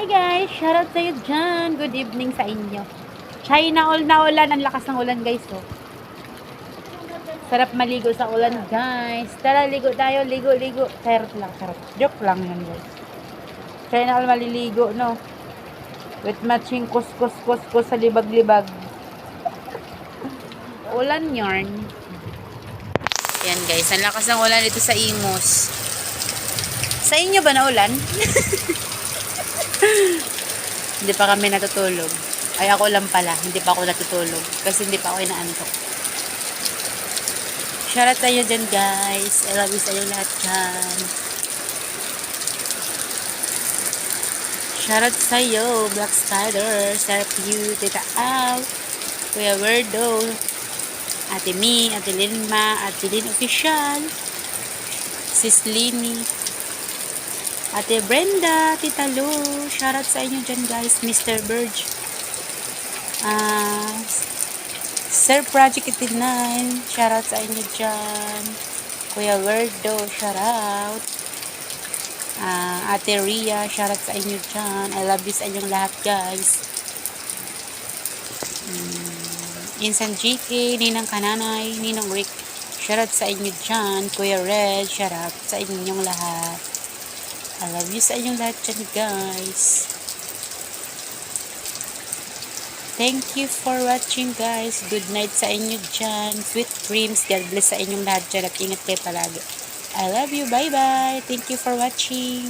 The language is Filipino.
Hi guys! Shoutout sa'yo dyan. Good evening sa inyo. China all na ulan. Ang lakas ng ulan guys. Oh. Sarap maligo sa ulan guys. Tara, ligo tayo. Ligo, ligo. Charot lang, charot. Joke lang yan guys. China all maliligo, no? With matching kus kus kus kus sa libag-libag. Ulan yarn. Yan guys, ang lakas ng ulan dito sa Imos. Sa inyo ba na ulan? hindi pa kami natutulog. Ay ako lang pala, hindi pa ako natutulog. Kasi hindi pa ako inaantok. Shoutout tayo dyan guys. I love you sa lahat dyan. Shoutout sa'yo, Black Spider, Sarap You, Tita Out, Kuya Werdo, Ate Mi, Ate Linma, Ate Lin Official, Sis Lini, Ate Brenda, Tita Lu, shoutout sa inyo dyan guys, Mr. Burge, ah, Sir Project 89, shoutout sa inyo dyan, Kuya Werdo, shoutout, Ah, Ate Ria, shoutout sa inyo dyan. I love you sa inyong lahat, guys. Mm, Insan GK, Ninang Kananay, Ninang Rick, shoutout sa inyo dyan. Kuya Red, shoutout sa inyong lahat. I love you sa inyong lahat dyan, guys. Thank you for watching, guys. Good night sa inyo dyan. Sweet dreams. God bless sa inyong lahat dyan at ingat kayo palagi. I love you. Bye-bye. Thank you for watching.